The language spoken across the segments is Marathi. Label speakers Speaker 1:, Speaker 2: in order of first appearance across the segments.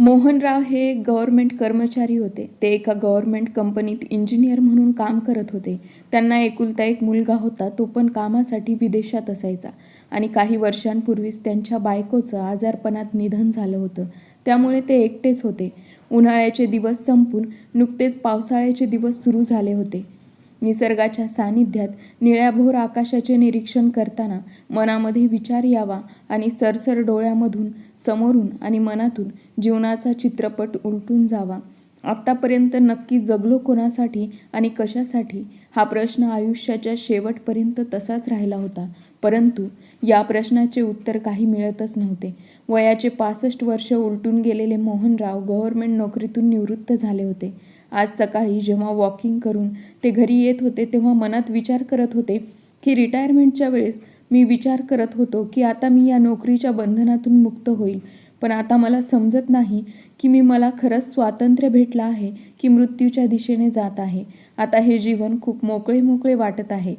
Speaker 1: मोहनराव हे एक गव्हर्मेंट कर्मचारी होते. ते एका गव्हर्मेंट कंपनीत इंजिनियर म्हणून काम करत होते. त्यांना एकुलता एक मुलगा होता. तो पण कामासाठी विदेशात असायचा आणि काही वर्षांपूर्वीच त्यांच्या बायकोचं आजारपणात निधन झालं होतं. त्यामुळे ते एकटेच होते. उन्हाळ्याचे दिवस संपून नुकतेच पावसाळ्याचे दिवस सुरू झाले होते. निसर्गाच्या सानिध्यात निळ्याभोर आकाशाचे निरीक्षण करताना मनामध्ये विचार यावा आणि सरसर डोळ्यामधून समोरून आणि मनातून जीवनाचा चित्रपट उलटून जावा. आत्तापर्यंत नक्की जगलो कोणासाठी आणि कशासाठी? हा प्रश्न आयुष्याच्या शेवटपर्यंत तसाच राहिला होता. परंतु या प्रश्नाचे उत्तर काही मिळतच नव्हते. वयाचे पासष्ट वर्ष उलटून गेलेले मोहनराव गव्हर्मेंट नोकरीतून निवृत्त झाले होते. आज सकाळी जेव्हा वॉकिंग करून ते घरी येत होते तेव्हा मनात विचार करत होते की रिटायरमेंटच्या वेळेस मी विचार करत होतो की आता मी या नोकरीच्या बंधनातून मुक्त होईल. पण आता मला समजत नाही की मी मला खरंच स्वातंत्र्य भेटलं आहे की मृत्यूच्या दिशेने जात आहे. आता हे जीवन खूप मोकळे मोकळे वाटत आहे.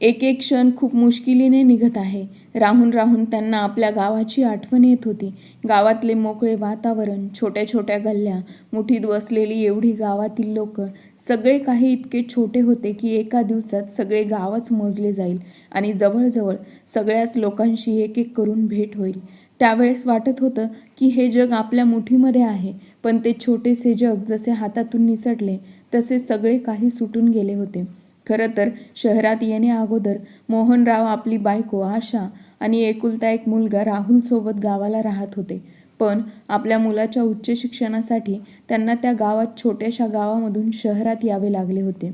Speaker 1: एक एक क्षण खूप मुश्किलीने निघत आहे. राहून राहून त्यांना आपल्या गावाची आठवण येत होती. गावातले मोकळे वातावरण छोट्या छोट्या गल्ल्या मुठीत बसलेली एवढी गावातील लोक सगळे काही इतके छोटे होते की एका दिवसात सगळे गावच मोजले जाईल आणि जवळजवळ सगळ्याच लोकांशी एक एक करून भेट होईल. त्यावेळेस वाटत होतं की हे जग आपल्या मुठीमध्ये आहे पण ते छोटेसे जग जसे हातातून निसटले तसे सगळे काही सुटून गेले होते. खरं तर शहरात येण्या अगोदर मोहनराव आपली बायको आशा आणि एकुलता एक मुलगा राहुलसोबत गावाला राहत होते. पण आपल्या मुलाच्या उच्च शिक्षणासाठी त्यांना त्या गावात छोट्याशा गावामधून शहरात यावे लागले होते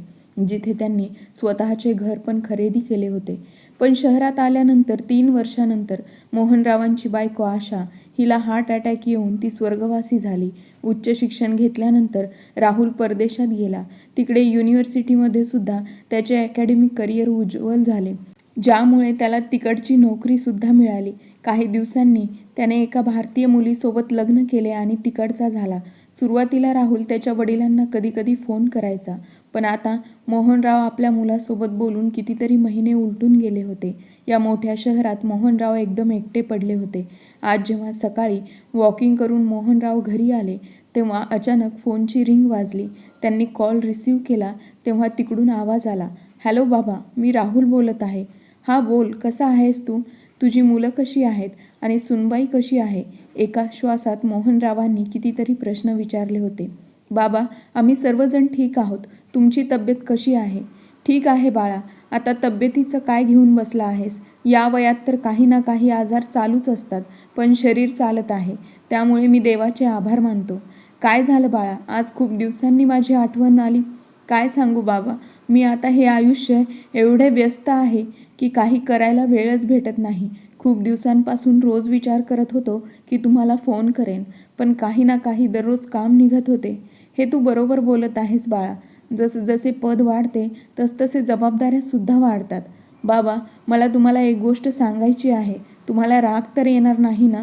Speaker 1: जिथे त्यांनी स्वतःचे घर पण खरेदी केले होते. पण शहरात आल्यानंतर तीन वर्षानंतर मोहनरावांची बायको आशा हिला हार्ट अटॅक येऊन ती स्वर्गवासी झाली. उच्च शिक्षण घेतल्यानंतर राहुल परदेशात गेला. तिकडे युनिव्हर्सिटीमध्ये सुद्धा त्याचे अकॅडमिक करिअर उज्ज्वल झाले. ज्यामुळे त्याला तिकडची नोकरीसुद्धा मिळाली. काही दिवसांनी त्याने एका भारतीय मुलीसोबत लग्न केले आणि तिकडचा झाला. सुरुवातीला राहुल त्याच्या वडिलांना कधीकधी फोन करायचा. पण आता मोहनराव आपल्या मुलासोबत बोलून कितीतरी महिने उलटून गेले होते. या मोठ्या शहरात मोहनराव एकदम एकटे पडले होते. आज जेव्हा सकाळी वॉकिंग करून मोहनराव घरी आले तेव्हा अचानक फोनची रिंग वाजली. त्यांनी कॉल रिसीव केला तेव्हा तिकडून आवाज आला हॅलो बाबा मी राहुल बोलत आहे. हा बोल कसा आहेस तू? तुझी मुलं कशी आहेत आणि सुनबाई कशी आहे? एका श्वासात मोहनरावांनी कितीतरी प्रश्न विचारले होते. बाबा आम्ही सर्वजण ठीक आहोत. तुमची तब्येत कशी आहे? ठीक आहे बाळा. आता तब्येतीचं काय घेऊन बसला आहेस? या वयात तर काही ना काही आजार चालूच असतात पण शरीर चालत आहे. त्यामुळे मी देवाचे आभार मानतो. काय झालं बाळा? आज खूप दिवसांनी माझी आठवण आली. काय सांगू बाबा? मी आता हे आयुष्य एवढे व्यस्त आहे की काही करायला वेळच भेटत नाही. खूप दिवसांपासून रोज विचार करत होतो की तुम्हाला फोन करेन पण काही ना काही दररोज काम निघत होते. हे तू बरोबर बोलत आहेस बाळा. जसं जसे पद वाढते तसतसे जबाबदाऱ्यासुद्धा वाढतात. बाबा मला तुम्हाला एक गोष्ट सांगायची आहे. तुम्हाला राग तर येणार नाही ना?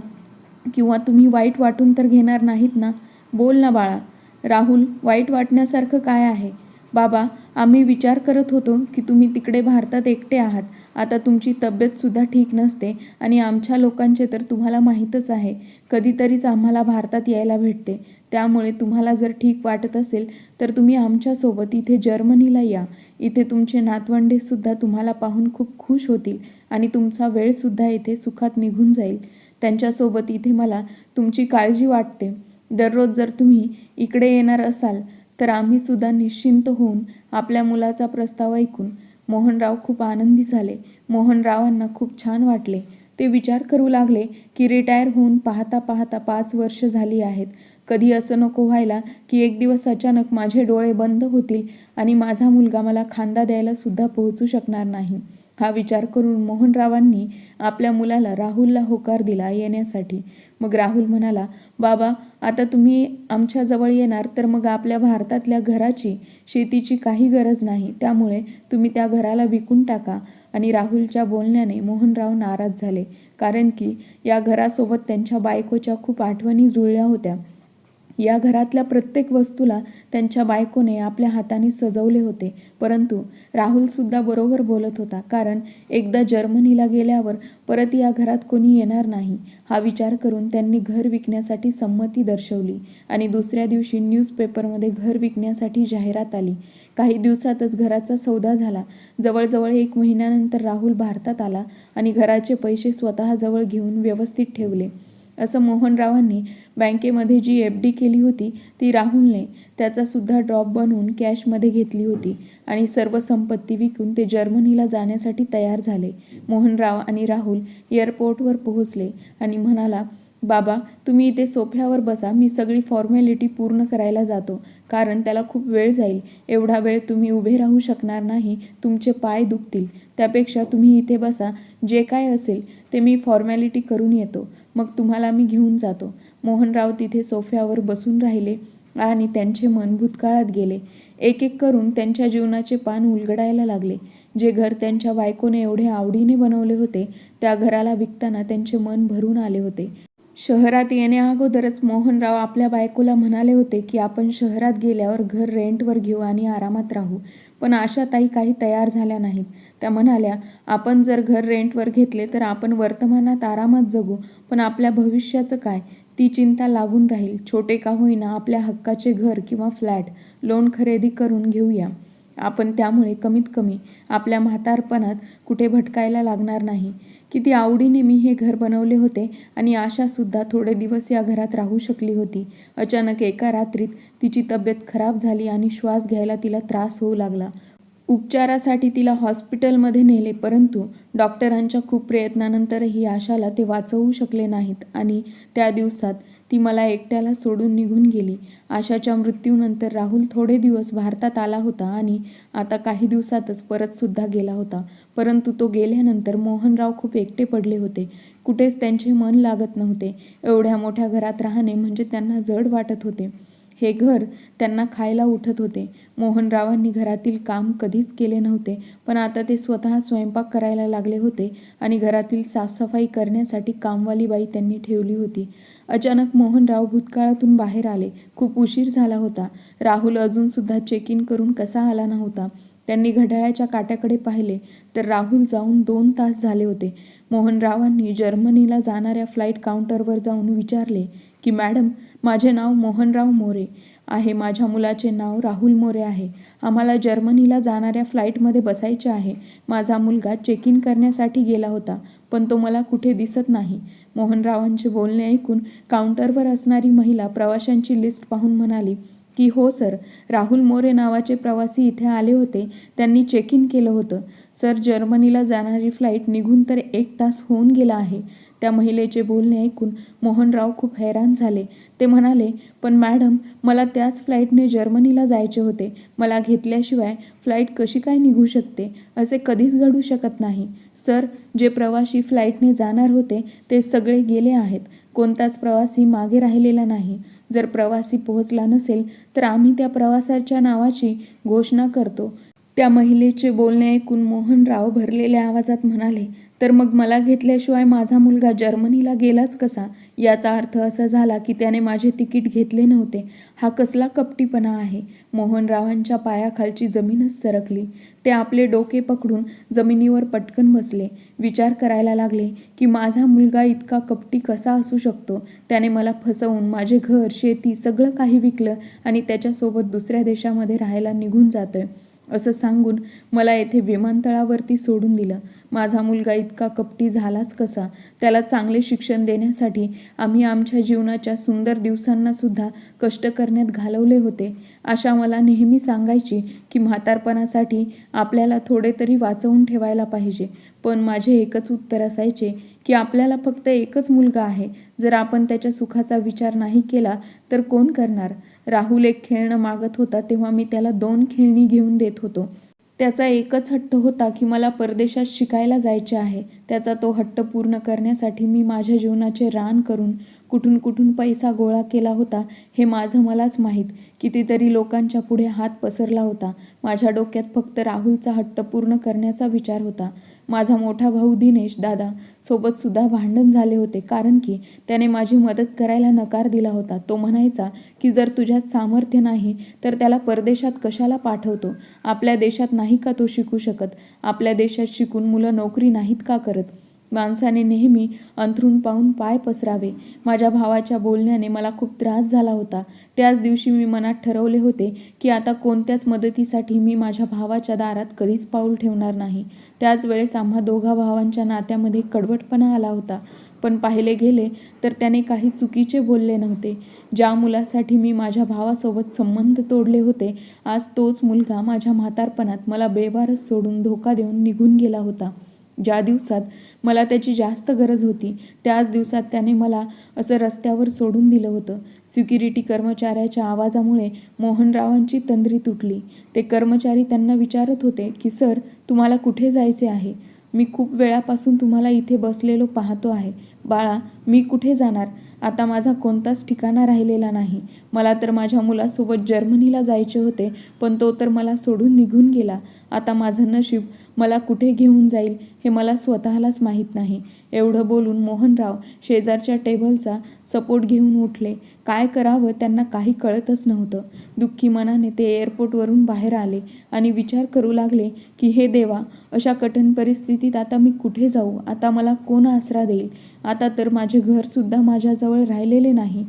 Speaker 1: किंवा तुम्ही वाईट वाटून तर घेणार नाहीत ना? बोल ना बाळा. राहुल वाईट वाटण्यासारखं काय आहे? बाबा आम्ही विचार करत होतो की तुम्ही तिकडे भारतात एकटे आहात. आता तुमची तब्येतसुद्धा ठीक नसते आणि आमच्या लोकांचे तर तुम्हाला माहीतच आहे. कधीतरीच आम्हाला भारतात यायला भेटते. त्यामुळे तुम्हाला जर ठीक वाटत असेल तर तुम्ही आमच्यासोबत इथे जर्मनीला या. इथे तुमचे नातवंडेसुद्धा तुम्हाला पाहून खूप खुश होतील आणि तुमचा वेळसुद्धा इथे सुखात निघून जाईल. त्यांच्यासोबत इथे मला तुमची काळजी वाटते. दररोज जर तुम्ही इकडे येणार असाल तर आम्हीसुद्धा निश्चिंत होऊन आपल्या मुलाचा प्रस्ताव ऐकून मोहनराव खूप आनंदी झाले. मोहनरावांना खूप छान वाटले. ते विचार करू लागले की रिटायर होऊन पाहता पाहता पाच वर्ष झाली आहेत. कधी असं नको व्हायला की एक दिवस अचानक माझे डोळे बंद होतील आणि माझा मुलगा मला खांदा द्यायला सुद्धा पोहोचू शकणार नाही. हा विचार करून मोहनरावांनी आपल्या मुलाला राहुलला होकार दिला येण्यासाठी. मग राहुल म्हणाला बाबा आता तुम्ही आमच्याजवळ येणार तर मग आपल्या भारतातल्या घराची शेतीची काही गरज नाही. त्यामुळे तुम्ही त्या घराला विकून टाका. आणि राहुलच्या बोलण्याने मोहनराव नाराज झाले. कारण की या घरासोबत त्यांच्या बायकोच्या खूप आठवणी जुळल्या होत्या. या घरातल्या प्रत्येक वस्तूला त्यांच्या बायकोने आपल्या हाताने सजवले होते. परंतु राहुलसुद्धा बरोबर बोलत होता कारण एकदा जर्मनीला गेल्यावर परत या घरात कोणी येणार नाही हा विचार करून त्यांनी घर विकण्यासाठी संमती दर्शवली आणि दुसऱ्या दिवशी न्यूजपेपरमध्ये घर विकण्यासाठी जाहिरात आली. काही दिवसातच घराचा सौदा झाला. जवळजवळ एक महिन्यानंतर राहुल भारतात आला आणि घराचे पैसे स्वतःजवळ घेऊन व्यवस्थित ठेवले. असं मोहनरावांनी बँकेमध्ये जी एफ डी केली होती ती राहुलने त्याचासुद्धा ड्रॉप बनवून कॅशमध्ये घेतली होती आणि सर्व संपत्ती विकून ते जर्मनीला जाण्यासाठी तयार झाले. मोहनराव आणि राहुल एअरपोर्टवर पोहोचले आणि म्हणाला बाबा तुम्ही इथे सोफ्यावर बसा मी सगळी फॉर्मॅलिटी पूर्ण करायला जातो कारण त्याला खूप वेळ जाईल. एवढा वेळ तुम्ही उभे राहू शकणार नाही तुमचे पाय दुखतील. त्यापेक्षा तुम्ही इथे बसा. जे काय असेल ते मी फॉर्मॅलिटी करून येतो. मग तुम्हाला मी घेऊन जातो. मोहनराव तिथे सोफ्यावर बसून राहिले आणि त्यांचे मन भूतकाळात गेले. एक एक करून त्यांच्या जीवनाचे पान उलगडायला लागले. जे घर त्यांच्या बायकोने एवढे आवडीने बनवले होते त्या घराला विकताना त्यांचे मन भरून आले होते. शहरात येण्याअगोदरच मोहनराव आपल्या बायकोला म्हणाले होते की आपण शहरात गेल्यावर घर रेंटवर घेऊ आणि आरामात राहू. पण आशाताई काही तयार झाल्या नाहीत. त्या म्हणाल्या आपण जर घर रेंटवर घेतले तर आपण वर्तमानात आरामात जगू पण आपल्या भविष्याचं काय? ती चिंता लागून राहील. छोटे का होईना आपल्या हक्काचे घर किंवा फ्लॅट लोन खरेदी करून घेऊया. आपण त्यामुळे कमीत कमी आपल्या म्हातारपणात कुठे भटकायला लागणार नाही. किती आवडीने मी हे घर बनवले होते आणि आशासुद्धा थोडे दिवस या घरात राहू शकली होती. अचानक एका रात्रीत तिची तब्येत खराब झाली आणि श्वास घ्यायला तिला त्रास होऊ लागला. उपचारासाठी तिला हॉस्पिटलमध्ये नेले परंतु डॉक्टरांच्या खूप प्रयत्नानंतरही आशाला ते वाचवू शकले नाहीत आणि त्या दिवसात ती मला एकट्याला सोडून निघून गेली. आशाच्या मृत्यूनंतर राहुल थोडे दिवस भारतात आला होता आणि आता काही दिवसातच परतसुद्धा गेला होता. परंतु तो गेल्यानंतर मोहनराव खूप एकटे पडले होते. कुठेच त्यांचे मन लागत नव्हते. एवढ्या मोठ्या घरात राहणे म्हणजे त्यांना जड वाटत होते. हे घर त्यांना खायला उठत होते. मोहनरावांनी घरातील काम कधीच केले नव्हते पण आता ते स्वतः स्वयंपाक करायला लागले होते आणि घरातील साफसफाई करण्यासाठी कामवाली बाई त्यांनी ठेवली होती. अचानक मोहनराव भूतकाळातून बाहेर आले. खूप उशीर झाला होता. राहुल अजूनसुद्धा चेक इन करून कसा आला नव्हता त्यांनी घड्याळाच्या काट्याकडे पाहिले तर राहुल जाऊन दोन तास झाले होते. मोहनरावांनी जर्मनीला जाणाऱ्या फ्लाईट काउंटरवर जाऊन विचारले की मॅडम माझे नाव मोहनराव मोरे आहे. माझ्या मुलाचे नाव राहुल मोरे आहे. आम्हाला जर्मनीला जाणाऱ्या फ्लाईटमध्ये बसायचे आहे. माझा मुलगा चेक इन करण्यासाठी गेला होता पण तो मला कुठे दिसत नाही. मोहनरावांचे बोलणे ऐकून काउंटरवर असणारी महिला प्रवाशांची लिस्ट पाहून म्हणाली की हो सर राहुल मोरे नावाचे प्रवासी इथे आले होते. त्यांनी चेक इन केलं होतं. सर जर्मनीला जाणारी फ्लाईट निघून तर एक तास होऊन गेला आहे. त्या महिलेचे बोलणे ऐकून मोहनराव खूप हैराण झाले. ते म्हणाले पण मॅडम मला त्याच फ्लाईटने जर्मनीला जायचे होते. मला घेतल्याशिवाय फ्लाईट कशी काय निघू शकते? असे कधीच घडू शकत नाही. सर जे प्रवासी फ्लाईटने जाणार होते ते सगळे गेले आहेत. कोणताच प्रवासी मागे राहिलेला नाही. जर प्रवासी पोहोचला नसेल तर आम्ही त्या प्रवासाच्या नावाची घोषणा करतो. त्या महिलेचे बोलणे ऐकून मोहनराव भरलेल्या आवाजात म्हणाले तर मग मला घेतल्याशिवाय माझा मुलगा जर्मनीला गेलाच कसा? याचा अर्थ असा झाला की त्याने माझे तिकीट घेतले नव्हते. हा कसला कपटीपणा आहे. मोहनरावांच्या पायाखालची जमीनच सरकली. ते आपले डोके पकडून जमिनीवर पटकन बसले. विचार करायला लागले की माझा मुलगा इतका कपटी कसा असू शकतो? त्याने मला फसवून माझे घर शेती सगळं काही विकलं आणि त्याच्यासोबत दुसऱ्या देशामध्ये राहायला निघून जातोय. असं सांगून मला येथे विमानतळावरती सोडून दिलं. माझा मुलगा इतका कपटी झालाच कसा? त्याला चांगले शिक्षण देण्यासाठी आम्ही आमच्या जीवनाच्या सुंदर दिवसांनासुद्धा कष्ट करण्यात घालवले होते. आशा मला नेहमी सांगायची की म्हातारपणासाठी आपल्याला थोडे तरी वाचवून ठेवायला पाहिजे. पण माझे एकच उत्तर असायचे की आपल्याला फक्त एकच मुलगा आहे. जर आपण त्याच्या सुखाचा विचार नाही केला तर कोण करणार? राहुल एक खेळणं मागत होता तेव्हा मी त्याला दोन खेळणी घेऊन देत होतो. त्याचा एकच हट्ट होता की मला परदेशात शिकायला जायचे आहे. त्याचा तो हट्ट पूर्ण करण्यासाठी मी माझ्या जीवनाचे रान करून कुठून कुठून पैसा गोळा केला होता हे माझं मलाच माहीत. कितीतरी लोकांच्या पुढे हात पसरला होता. माझ्या डोक्यात फक्त राहुलचा हट्ट पूर्ण करण्याचा विचार होता. माझा मोठा भाऊ दिनेश दादा सोबत सुद्धा भांडण झाले होते कारण की त्याने माझी मदत करायला नकार दिला होता. तो म्हणायचा की जर तुझ्यात सामर्थ्य नाही तर त्याला परदेशात कशाला पाठवतो? आपल्या देशात नाही का तो शिकू शकत? आपल्या देशात शिकून मुलं नोकरी नाहीत का करत माणसाने नेहमी अंथरूण पाहून पाय पसरावे. माझ्या भावाच्या बोलण्याने मला खूप त्रास झाला होता. त्याच दिवशी मी मनात ठरवले होते की आता कोणत्याच मदतीसाठी मी माझ्या भावाच्या दारात कधीच पाऊल ठेवणार नाही. त्याच वेळेस आम्हा दोघा भावांच्या नात्यामध्ये कडवटपणा आला होता. पण पाहिले गेले तर त्याने काही चुकीचे बोलले नव्हते. ज्या मुलासाठी मी माझ्या भावासोबत संबंध तोडले होते आज तोच मुलगा माझ्या म्हातारपणात मला बेवारस सोडून धोका देऊन निघून गेला होता. ज्या दिवसात मला त्याची जास्त गरज होती. त्याच दिवसात त्याने मला असं रस्त्यावर सोडून दिलं होतं. सिक्युरिटी कर्मचाऱ्याच्या आवाजामुळे मोहनरावांची तंद्री तुटली. ते कर्मचारी त्यांना विचारत होते की सर तुम्हाला कुठे जायचे आहे? मी खूप वेळापासून तुम्हाला इथे बसलेलो पाहतो आहे. बाळा मी कुठे जाणार? आता माझा कोणताच ठिकाणा राहिलेला नाही. मला तर माझ्या मुलासोबत जर्मनीला जायचे होते पण तो तर मला सोडून निघून गेला. आता माझं नशीब मला कुठे घेऊन जाईल हे मला स्वतःलाच माहीत नाही. एवढं बोलून मोहनराव शेजारच्या टेबलचा सपोर्ट घेऊन उठले. काय करावं त्यांना काही कळतच नव्हतं. दुःखी मनाने ते एअरपोर्टवरून बाहेर आले आणि विचार करू लागले की हे देवा अशा कठीण परिस्थितीत आता मी कुठे जाऊ? आता मला कोण आसरा देईल? आता तर माझे घरसुद्धा माझ्याजवळ राहिलेले नाही.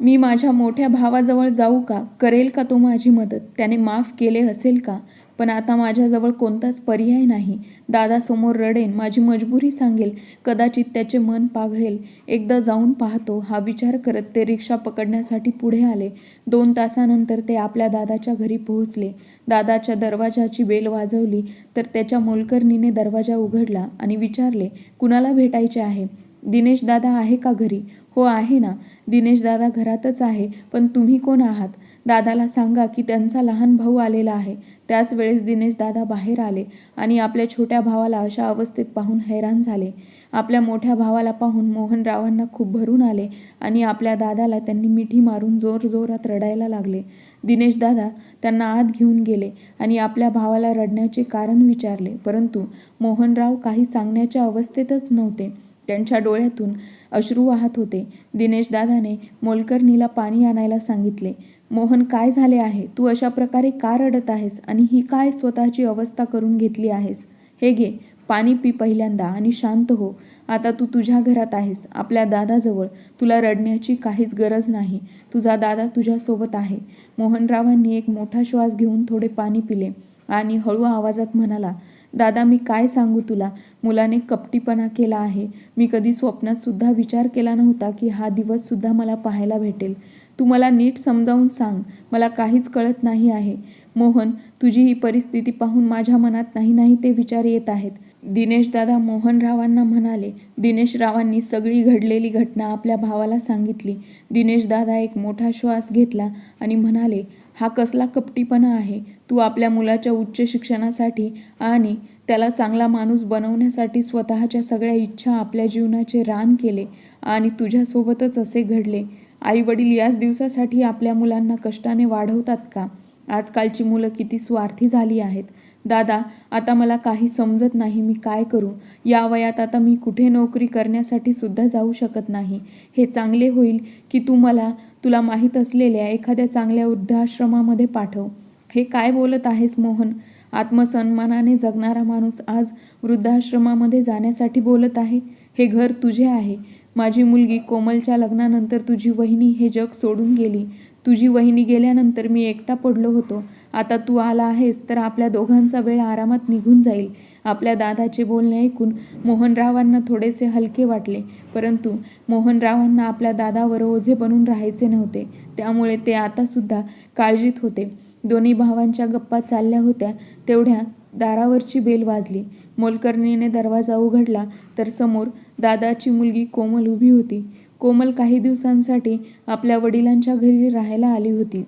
Speaker 1: मी माझ्या मोठ्या भावाजवळ जाऊ का? करेल का तो माझी मदत? त्याने माफ केले असेल का? पण आता माझ्याजवळ कोणताच पर्याय नाही. दादासमोर रडेन माझी मजबुरी सांगेल कदाचित त्याचे मन पाघळेल. एकदा जाऊन पाहतो हा विचार करत ते रिक्षा पकडण्यासाठी पुढे आले. दोन तासानंतर ते आपल्या दादाच्या घरी पोहोचले. दादाच्या दरवाजाची बेल वाजवली तर त्याच्या मोलकर्णीने दरवाजा उघडला आणि विचारले कुणाला भेटायचे आहे? दिनेश दादा आहे का घरी? हो आहे ना. दिनेश दादा घरातच आहे पण तुम्ही कोण आहात? दादाला सांगा की त्यांचा लहान भाऊ आलेला आहे. त्याच वेळेस दिनेश दादा बाहेर आले आणि आपल्या छोट्या भावाला अशा अवस्थेत पाहून हैराण झाले. आपल्या मोठ्या भावाला पाहून मोहनरावांना खूप भरून आले आणि आपल्या दादाला त्यांनी मिठी मारून जोर जोरात रडायला लागले. दिनेश दादा त्यांना आत घेऊन गेले आणि आपल्या भावाला रडण्याचे कारण विचारले. परंतु मोहनराव काही सांगण्याच्या अवस्थेतच नव्हते. त्यांच्या डोळ्यातून अश्रू वाहत होते. दिनेश दादाने मोलकर्णीला पाणी आणायला सांगितले. मोहन काय झाले आहे? तू अशा प्रकारे का रडत आहेस आणि ही काय स्वतःची अवस्था करून घेतली आहेस? हे घे पाणी पी पहिल्यांदा आणि शांत हो. आता तू तुझ्या घरात आहेस आपल्या दादाजवळ. तुला रडण्याची काहीच गरज नाही. तुझा दादा तुझ्यासोबत आहे. मोहनरावांनी एक मोठा श्वास घेऊन थोडे पाणी पिले आणि हळू आवाजात म्हणाला दादा मी काय सांगू तुला? मुलाने कपटीपणा केला आहे. मी कधी स्वप्नात सुद्धा विचार केला नव्हता की हा दिवस सुद्धा मला पाहायला भेटेल. तू मला नीट समजावून सांग. मला काहीच कळत नाही आहे. मोहन तुझी ही परिस्थिती पाहून माझ्या मनात नाही नाही ते विचार येत आहेत. दिनेश दादा मोहनरावांना म्हणाले दिनेशरावांनी सगळी घडलेली घटना आपल्या भावाला सांगितली. दिनेश दादा एक मोठा श्वास घेतला आणि म्हणाले हा कसला कपटीपणा आहे. तू आपल्या मुलाच्या उच्च शिक्षणासाठी आणि त्याला चांगला माणूस बनवण्यासाठी स्वतःच्या सगळ्या इच्छा आपल्या जीवनाचे रान केले आणि तुझ्यासोबतच असे घडले. आई वडील याच दिवसासाठी आपल्या मुलांना कष्टाने वाढवतात का? आजकालची मुलं किती स्वार्थी झाली आहेत. दादा आता मला काही समजत नाही मी काय करू? या वयात आता मी कुठे नोकरी करण्यासाठी सुद्धा जाऊ शकत नाही. हे चांगले होईल की तू मला तुला माहीत असलेल्या एखाद्या चांगल्या वृद्धाश्रमामध्ये पाठव. हे काय बोलत आहेस मोहन? आत्मसन्मानाने जगणारा माणूस आज वृद्धाश्रमामध्ये जाण्यासाठी बोलत आहे? हे घर तुझे आहे. माझी मुलगी कोमलच्या लग्नानंतर तुझी वहिनी हे जग सोडून गेली. तुझी वहिनी गेल्यानंतर मी एकटा पडलो होतो. आता तू आला आहेस तर आपल्या दोघांचा वेळ आरामात निघून जाईल. आपल्या दादाचे बोलणे ऐकून मोहनरावांना थोडेसे हलके वाटले. परंतु मोहनरावांना आपल्या दादावर ओझे बनून राहायचे नव्हते. त्यामुळे ते आतासुद्धा काळजीत होते. दोन्ही भावांच्या गप्पा चालल्या होत्या. तेवढ्या दारावरची बेल वाजली. मोलकर्णीने दरवाजा उघडला तर समोर दादाची मुलगी कोमल उभी होती. कोमल काही दिवसांसाठी आपल्या वडिलांच्या घरी राहायला आली होती.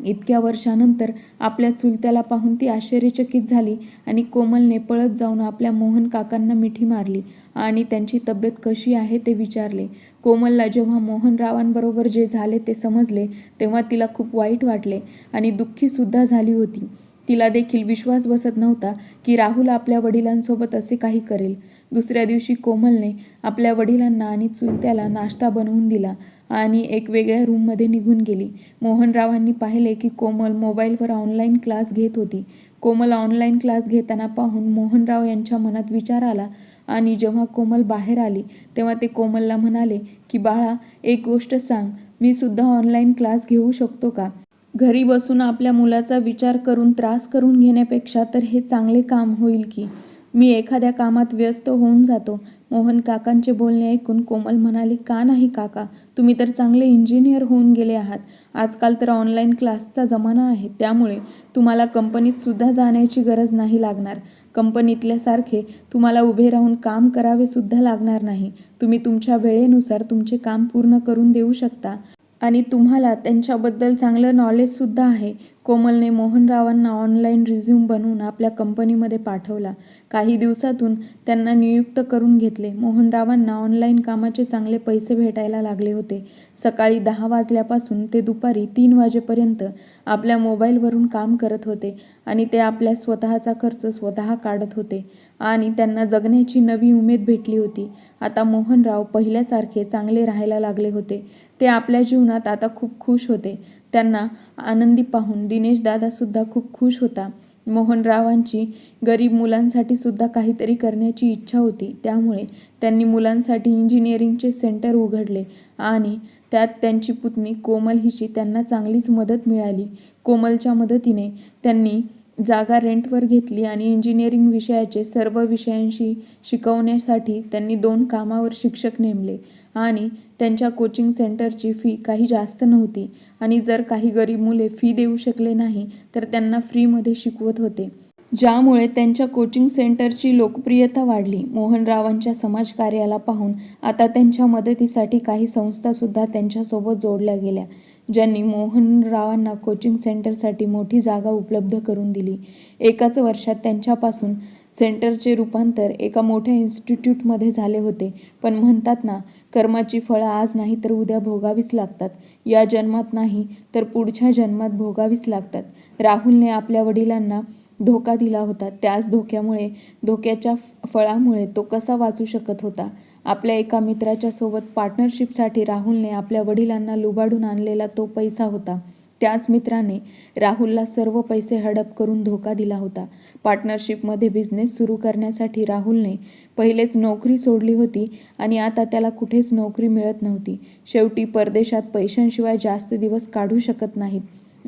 Speaker 1: इतक्या वर्षानंतर आपल्या चुलत्याला पाहून ती आश्चर्यचकित झाली आणि कोमलने पळत जाऊन आपल्या मोहन काकांना मिठी मारली आणि त्यांची तब्येत कशी आहे ते विचारले. कोमलला जेव्हा मोहनरावांबरोबर जे झाले ते समजले तेव्हा तिला खूप वाईट वाटले आणि दुःखीसुद्धा झाली होती. तिला देखील विश्वास बसत नव्हता की राहुल आपल्या वडिलांसोबत असे काही करेल. दुसऱ्या दिवशी कोमलने आपल्या वडिलांना आणि चुलत्याला नाश्ता बनवून दिला आणि एक वेगळ्या रूममध्ये निघून गेली. मोहनरावांनी पाहिले की कोमल मोबाईलवर ऑनलाईन क्लास घेत होती. कोमल ऑनलाईन क्लास घेताना पाहून मोहनराव यांच्या मनात विचार आला आणि जेव्हा कोमल बाहेर आली तेव्हा ते कोमलला म्हणाले की बाळा एक गोष्ट सांग. मी सुद्धा ऑनलाईन क्लास घेऊ शकतो का? घरी बसून आपल्या मुलाचा विचार करून त्रास करून घेण्यापेक्षा तर हे चांगले काम होईल की. मी एखाद्या कामात व्यस्त होऊन जातो. मोहन काकांचे बोलणे ऐकून कोमल म्हणाली का नाही काका? तुम्ही तर चांगले इंजिनियर होऊन गेले आहात. आजकाल तर ऑनलाईन क्लासचा जमाना आहे. त्यामुळे तुम्हाला कंपनीत सुद्धा जाण्याची गरज नाही लागणार. कंपनीतल्यासारखे तुम्हाला उभे राहून काम करावे सुद्धा लागणार नाही. तुम्ही तुमच्या वेळेनुसार तुमचे काम पूर्ण करून देऊ शकता. आणि तुम्हाला त्यांच्याबद्दल चांगलं नॉलेजसुद्धा आहे. कोमलने मोहनरावांना ऑनलाईन रिझ्यूम बनवून आपल्या कंपनीमध्ये पाठवला. काही दिवसातून त्यांना नियुक्त करून घेतले. मोहनरावांना ऑनलाईन कामाचे चांगले पैसे भेटायला लागले होते. सकाळी दहा वाजल्यापासून ते दुपारी तीन वाजेपर्यंत आपल्या मोबाईलवरून काम करत होते आणि ते आपल्या स्वतःचा खर्च स्वतः काढत होते आणि त्यांना जगण्याची नवी उमेद भेटली होती. आता मोहनराव पहिल्यासारखे चांगले राहायला लागले होते. ते आपल्या जीवनात आता खूप खुश होते. त्यांना आनंदी पाहून दिनेश दादासुद्धा खूप खुश होता. मोहनरावांची गरीब मुलांसाठी सुद्धा काहीतरी करण्याची इच्छा होती. त्यामुळे त्यांनी मुलांसाठी इंजिनिअरिंगचे सेंटर उघडले आणि त्यात त्यांची पुतणी कोमल हिची त्यांना चांगलीच मदत मिळाली. कोमलच्या मदतीने त्यांनी जागा रेंटवर घेतली आणि इंजिनिअरिंग विषयाचे सर्व विषयांशी शिकवण्यासाठी त्यांनी दोन कामावर शिक्षक नेमले आणि त्यांच्या कोचिंग सेंटरची फी काही जास्त नव्हती. आणि जर काही गरीब मुले फी देऊ शकले नाही तर त्यांना फ्रीमध्ये शिकवत होते. ज्यामुळे त्यांच्या कोचिंग सेंटरची लोकप्रियता वाढली. मोहनरावांच्या समाजकार्याला पाहून आता त्यांच्या मदतीसाठी काही संस्थासुद्धा त्यांच्यासोबत जोडल्या गेल्या ज्यांनी मोहनरावांना कोचिंग सेंटरसाठी मोठी जागा उपलब्ध करून दिली. एकाच वर्षात त्यांच्यापासून सेंटरचे रूपांतर एका मोठ्या इन्स्टिट्यूटमध्ये झाले होते. पण म्हणतात ना कर्माची फळं आज नाही तर उद्या भोगावीच लागतात. या जन्मात नाही तर पुढच्या जन्मात भोगावीच लागतात. राहुलने आपल्या वडिलांना धोका दिला होता. त्याच धोक्यामुळे धोक्याच्या फळामुळे तो कसा वाचू शकत होता? आपल्या एका मित्राच्या सोबत पार्टनरशिपसाठी राहुलने आपल्या वडिलांना लुबाडून आणलेला तो पैसा होता. त्याच मित्राने राहुलला सर्व पैसे हडप करून धोका दिला होता. पार्टनरशिपमध्ये बिझनेस सुरू करण्यासाठी राहुलने पहिलेच नोकरी सोडली होती आणि आता त्याला कुठेच नोकरी मिळत नव्हती. शेवटी परदेशात पैशांशिवाय जास्त दिवस काढू शकत नाहीत.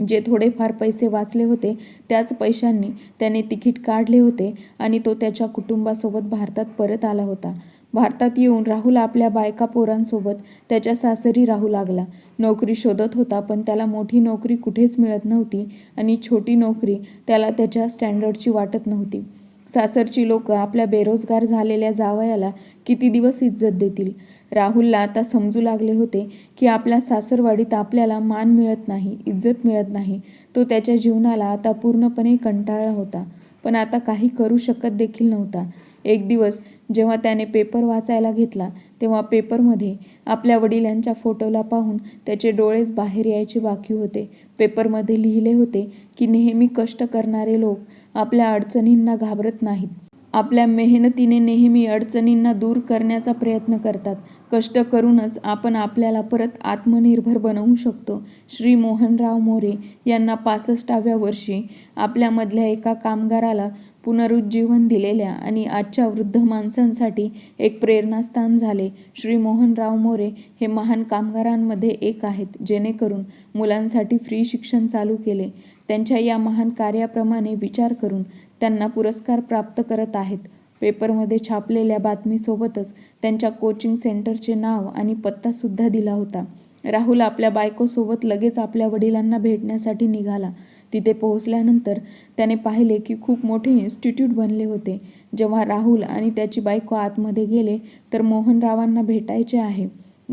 Speaker 1: जे थोडेफार पैसे वाचले होते त्याच पैशांनी त्याने तिकीट काढले होते आणि तो त्याच्या कुटुंबासोबत भारतात परत आला होता. भारतात येऊन राहुल आपल्या बायका पोरांसोबत त्याच्या सासरी राहू लागला. नोकरी शोधत होता पण त्याला मोठी नोकरी कुठेच मिळत नव्हती आणि छोटी नोकरी त्याला त्याच्या स्टँडर्डची वाटत नव्हती. सासरची लोक आपल्या बेरोजगार झालेल्या जावयाला किती दिवस इज्जत देतील? राहुलला आता समजू लागले होते की आपल्या सासरवाडीत आपल्याला मान मिळत नाही इज्जत मिळत नाही. तो त्याच्या जीवनाला आता पूर्णपणे कंटाळला होता. पण आता काही करू शकत देखील नव्हता. एक दिवस जेव्हा त्याने पेपर वाचायला घेतला तेव्हा पेपरमध्ये आपल्या वडिलांच्या फोटोला पाहून त्याचे डोळेच बाहेर यायचे बाकी होते. पेपरमध्ये लिहिले होते की नेहमी कष्ट करणारे लोक आपल्या अडचणींना घाबरत नाहीत. आपल्या मेहनतीने नेहमी अडचणींना दूर करण्याचा प्रयत्न करतात. कष्ट करूनच आपण आपल्याला परत आत्मनिर्भर बनवू शकतो. श्री मोहनराव मोरे यांना पासष्टाव्या वर्षी आपल्यामधल्या एका कामगाराला पुनरुज्जीवन दिलेल्या आणि आजच्या वृद्ध माणसांसाठी एक प्रेरणास्थान झाले. श्री मोहनराव मोरे हे महान कामगारांमध्ये एक आहेत जेणेकरून मुलांसाठी फ्री शिक्षण चालू केले. त्यांच्या या महान कार्याप्रमाणे विचार करून त्यांना पुरस्कार प्राप्त करत आहेत. पेपरमध्ये छापलेल्या बातमीसोबतच त्यांच्या कोचिंग सेंटरचे नाव आणि पत्तासुद्धा दिला होता. राहुल आपल्या बायकोसोबत लगेच आपल्या वडिलांना भेटण्यासाठी निघाला. तिथे पोहोचल्यानंतर त्याने पाहिले की खूप मोठे इन्स्टिट्यूट बनले होते. जेव्हा राहुल आणि त्याची बायको आतमध्ये गेले तर मोहनरावांना भेटायचे आहे.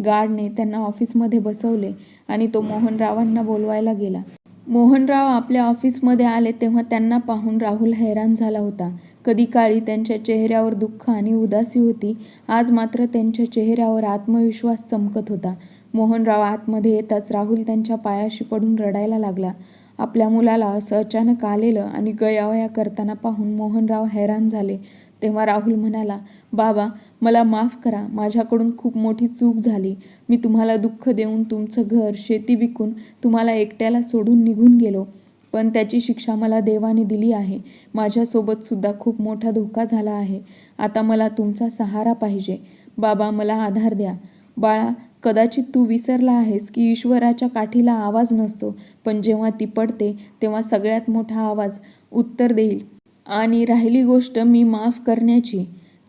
Speaker 1: गार्डने त्यांना ऑफिसमध्ये बसवले आणि तो मोहनरावांना बोलवायला गेला. मोहनराव आपल्या ऑफिसमध्ये आले तेव्हा त्यांना पाहून राहुल हैराण झाला होता. कधी काळी त्यांच्या चेहऱ्यावर दुःख आणि उदासी होती. आज मात्र त्यांच्या चेहऱ्यावर आत्मविश्वास चमकत होता. मोहनराव आतमध्ये येताच राहुल त्यांच्या पायाशी पडून रडायला लागला. आपल्या मुलाला असं अचानक आलेलं आणि गयावया करताना पाहून मोहनराव हैराण झाले. तेव्हा राहुल म्हणाला बाबा मला माफ करा. माझ्याकडून खूप मोठी चूक झाली. मी तुम्हाला दुःख देऊन तुमचं घर शेती विकून तुम्हाला एकट्याला सोडून निघून गेलो. पण त्याची शिक्षा मला देवाने दिली आहे. माझ्यासोबतसुद्धा खूप मोठा धोका झाला आहे. आता मला तुमचा सहारा पाहिजे. बाबा मला आधार द्या. बाळा कदाचित तू विसरला आहेस की ईश्वराच्या काठीला आवाज नसतो पण जेव्हा ती पडते तेव्हा सगळ्यात मोठा आवाज उत्तर देईल. आणि राहिली गोष्ट मी माफ करण्याची.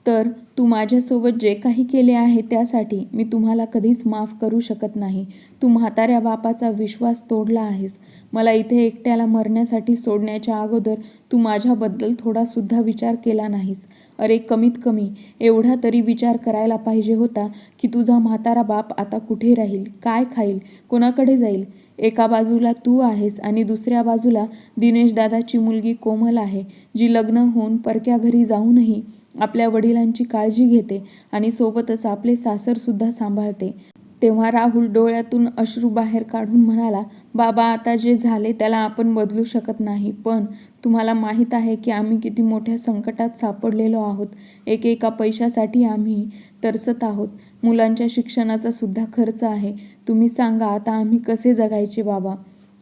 Speaker 1: तर तू माझ्यासोबत जे काही केले आहे त्यासाठी मी तुम्हाला कधीच माफ करू शकत नाही. तू म्हाताऱ्या बापाचा विश्वास तोडला आहेस. मला इथे एकट्याला मरण्यासाठी सोडण्याच्या अगोदर तू माझ्याबद्दल थोडासुद्धा विचार केला नाहीस. अरे कमीत कमी एवढा तरी विचार करायला पाहिजे होता की तुझा म्हातारा बाप आता कुठे राहील काय खाईल कोणाकडे जाईल? एका बाजूला तू आहेस आणि दुसऱ्या बाजूला दिनेश दादाची मुलगी कोमल आहे जी लग्न होऊन परक्या घरी जाऊनही आपल्या वडिलांची काळजी घेते आणि सोबतच आपले सासरसुद्धा सांभाळते. तेव्हा राहुल डोळ्यातून अश्रू बाहेर काढून म्हणाला बाबा आता जे झाले त्याला आपण बदलू शकत नाही पण तुम्हाला माहीत आहे की आम्ही किती मोठ्या संकटात सापडलेलो आहोत. एकेका पैशासाठी आम्ही तरसत आहोत. मुलांच्या शिक्षणाचा सुद्धा खर्च आहे. तुम्ही सांगा आता आम्ही कसे जगायचे बाबा?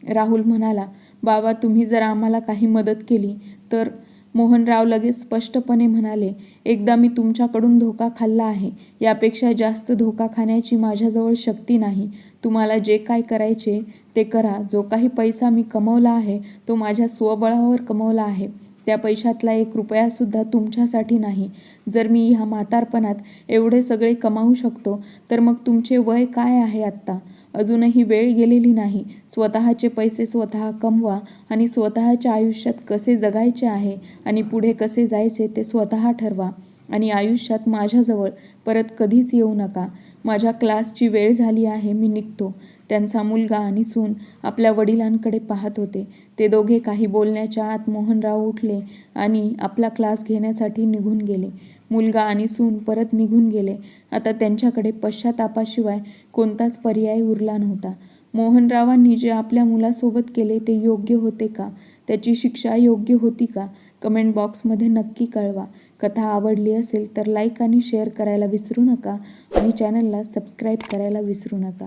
Speaker 1: राहुल म्हणाला बाबा तुम्ही जर आम्हाला काही मदत केली तर मोहनराव लगेच स्पष्टपणे म्हणाले एकदा मी तुमच्याकडून धोका खाल्ला आहे. यापेक्षा जास्त धोका खाण्याची माझ्याजवळ शक्ती नाही. तुम्हाला जे काय करायचे ते करा. जो काही पैसा मी कमवला आहे तो माझ्या स्वबळावर कमवला आहे. त्या पैशातला एक रुपयासुद्धा तुमच्यासाठी नाही. जर मी ह्या म्हातारपणात एवढे सगळे कमावू शकतो तर मग तुमचे वय काय आहे आत्ता? अजूनही वेळ गेलेली नाही. स्वतःचे पैसे स्वतः कमवा आणि स्वतःच्या आयुष्यात कसे जगायचे आहे आणि पुढे कसे जायचे ते स्वतः ठरवा आणि आयुष्यात माझ्याजवळ परत कधीच येऊ नका. माझ्या क्लासची वेळ झाली आहे मी निघतो. त्यांचा मुलगा आणि सून आपल्या वडिलांकडे पाहत होते. ते दोघे काही बोलण्याच्या आत मोहनराव उठले आणि आपला क्लास घेण्यासाठी निघून गेले. मुलगा आणि सून परत निघून गेले. आता त्यांच्याकडे पश्चातापाशिवाय कोणताच पर्याय उरला नव्हता. मोहनरावांनी जे आपल्या मुलासोबत केले ते योग्य होते का? त्याची शिक्षा योग्य होती का? कमेंट बॉक्समध्ये नक्की कळवा. कथा आवडली असेल तर लाईक आणि शेअर करायला विसरू नका आणि चॅनलला सबस्क्राईब करायला विसरू नका.